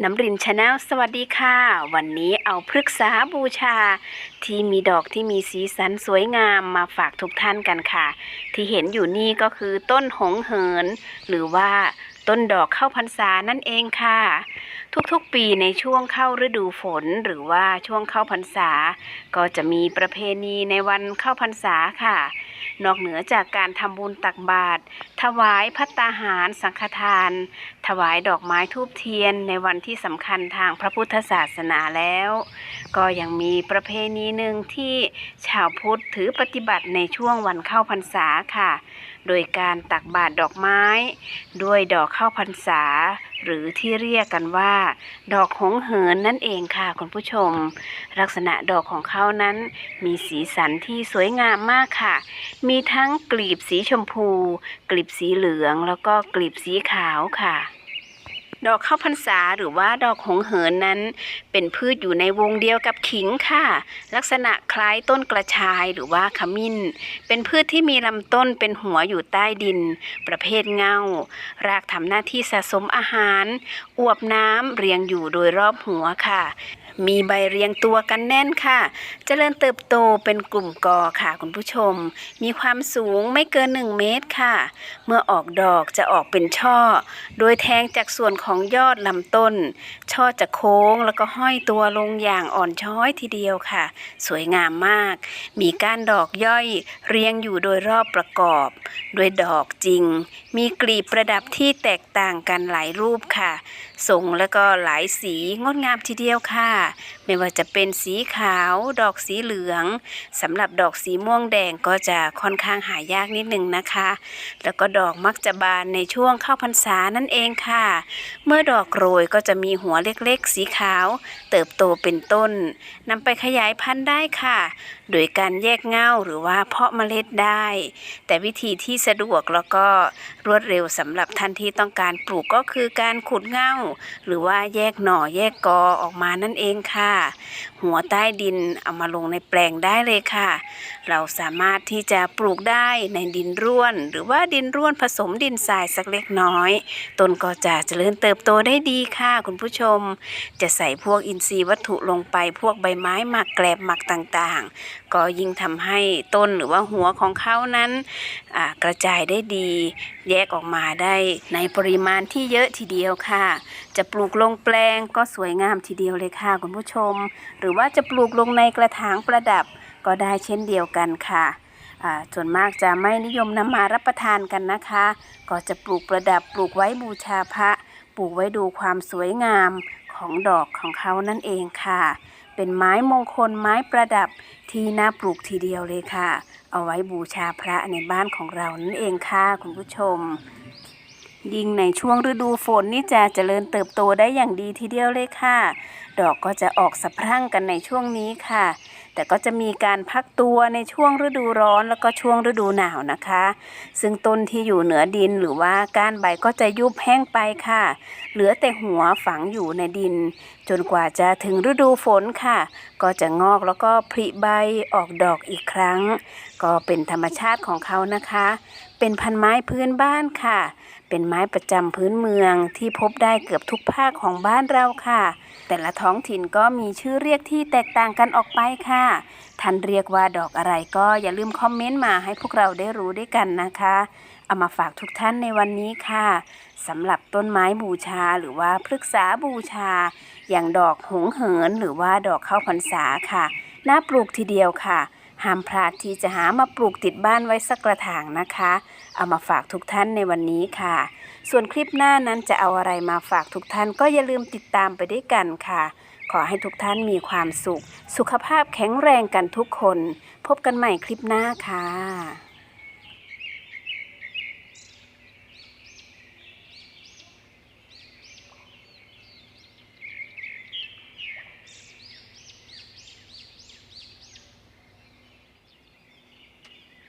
น้ำรินชาแนลสวัสดีค่ะ วันนี้เอาพฤกษาบูชา ที่มีดอกที่มีสีสันสวยงามมาฝากทุกท่านกันค่ะ ที่เห็นอยู่นี่ก็คือต้นหงเหิน หรือว่าต้นดอกเข้าพรรษานั่นเองค่ะ ทุกๆปีในช่วงเข้าฤดูฝนหรือว่าช่วงเข้าพรรษา ก็จะมีประเพณีในวันเข้าพรรษาค่ะ นอกเหนือจากการทำบุญตักบาตร ถวายพัตตาหารสังฆทาน ถวายดอกไม้ทูบเทียนในวันที่สำคัญทางพระพุทธศาสนาแล้ว ก็ยังมีประเพณีหนึ่งที่ชาวพุทธถือปฏิบัติในช่วงวันเข้าพรรษาค่ะ โดยการตักบาตรดอกไม้ ด้วยดอกเข้าพรรษา หรือที่เรียกกันว่า ดอกหงเหินนั่นเองค่ะคุณผู้ชม ลักษณะดอกของเขานั้น มีสีสันที่สวยงามมากค่ะ มีทั้งกลีบสีชมพู กลีบสีเหลืองแล้วก็กลีบสีขาวค่ะ ดอกข้าวพรรษาหรือว่าดอกหงเหินนั้น เป็นพืชอยู่ในวงเดียวกับขิงค่ะ ลักษณะคล้ายต้นกระชายหรือว่าขมิ้น เป็นพืชที่มีลำต้นเป็นหัวอยู่ใต้ดิน ประเภทเงา รากทำหน้าที่สะสมอาหาร อวบน้ำเรียงอยู่โดยรอบหัวค่ะ มีใบเรียงตัวกันแน่นค่ะเจริญเติบโตเป็นกลุ่มกอค่ะคุณผู้ชม มีความสูงไม่เกิน 1 เมตรค่ะ เมื่อออกดอกจะออกเป็นช่อ โดยแทงจากส่วนของยอดลำต้น ช่อจะโค้งแล้วก็ห้อยตัวลงอย่างอ่อนช้อยทีเดียวค่ะ สวยงามมาก มีก้านดอกย่อยเรียงอยู่โดยรอบประกอบ ด้วยดอกจริง มีกลีบประดับที่แตกต่างกันหลายรูปค่ะทรงแล้วก็หลายสีงดงามทีเดียวค่ะไม่ว่าจะเป็นสีขาว ดอกสีเหลืองสำหรับดอกสีม่วงแดงก็จะค่อนข้างหายากนิดนึงนะคะ แล้วก็ดอกมักจะบานในช่วงเข้าพรรษานั่นเองค่ะ เมื่อดอกโรยก็จะมีหัวเล็กๆ สีขาว เติบโตเป็นต้นนำไปขยายพันธุ์ได้ค่ะ โดยการแยกเง่าหรือว่าเพาะเมล็ดได้ แต่วิธีที่สะดวกแล้วก็รวดเร็วสำหรับท่านที่ต้องการปลูกก็คือการขุดเง่าหรือว่าแยกหน่อแยกกอออกมานั่นเองค่ะ หัวใต้ดินเอามาลงในแปลงได้เลยค่ะ เราสามารถที่จะปลูกได้ในดินร่วน หรือว่าดินร่วนผสมดินทรายสักเล็กน้อยต้นก็จะเจริญเติบโตได้ดีค่ะคุณผู้ชม จะใส่พวกอินทรีย์วัตถุลงไปพวกใบไม้หมักแกลบหมักต่างๆ ก็ยิ่งทำให้ต้นหรือว่าหัวของเขานั้นกระจายได้ดี แยกออกมาได้ในปริมาณที่เยอะทีเดียวค่ะ จะปลูกลงแปลงก็สวยงามทีเดียวเลยค่ะคุณผู้ชม หรือว่าจะปลูกลงในกระถางประดับก็ได้เช่นเดียวกันค่ะส่วนมากจะไม่นิยมนำมารับประทานกันนะคะ ก็จะปลูกประดับปลูกไว้บูชาพระ ปลูกไว้ดูความสวยงาม ของดอกของเขานั่นเองค่ะ เป็นไม้มงคลไม้ประดับที่น่าปลูกทีเดียวเลยค่ะ เอาไว้บูชาพระในบ้านของเรานั่นเองค่ะคุณผู้ชม ยิ่งในช่วงฤดูฝนนี่จะเจริญเติบโตได้อย่างดีทีเดียวเลยค่ะ ดอกก็จะออกสะพรั่งกันในช่วงนี้ค่ะ แต่ก็จะมีการพักตัวในช่วงฤดูร้อนแล้วก็ช่วงฤดูหนาวนะคะ ซึ่งต้นที่อยู่เหนือดินหรือว่าก้านใบก็จะยุบแห้งไปค่ะ เหลือแต่หัวฝังอยู่ในดิน จนกว่าจะถึงฤดูฝนค่ะ ก็จะงอกแล้วก็ผลิใบออกดอกอีกครั้ง ก็เป็นธรรมชาติของเขานะคะ เป็นพันไม้พื้นบ้านค่ะ เป็นไม้ประจำพื้นเมืองที่พบได้เกือบทุกภาคของบ้านเราค่ะ แต่ละท้องถิ่นก็มีชื่อเรียกที่แตกต่างกันออกไปค่ะท่านเรียกว่าดอกอะไรก็อย่าลืมคอมเมนต์มาให้พวกเราได้รู้ด้วยกันนะคะ เอามาฝากทุกท่านในวันนี้ค่ะสำหรับต้นไม้บูชาหรือว่าพฤกษาบูชา อย่างดอกหงเหินหรือว่าดอกข้าวพรรษาค่ะ น่าปลูกทีเดียวค่ะ ห้ามพลาดที่จะหามาปลูกติดบ้านไว้สักกระถางนะคะ เอามาฝากทุกท่านในวันนี้ค่ะ ส่วนคลิปหน้านั้นจะเอาอะไรมาฝากทุกท่านก็อย่าลืมติดตามไปด้วยกันค่ะ ขอให้ทุกท่านมีความสุข สุขภาพแข็งแรงกันทุกคน พบกันใหม่คลิปหน้าค่ะ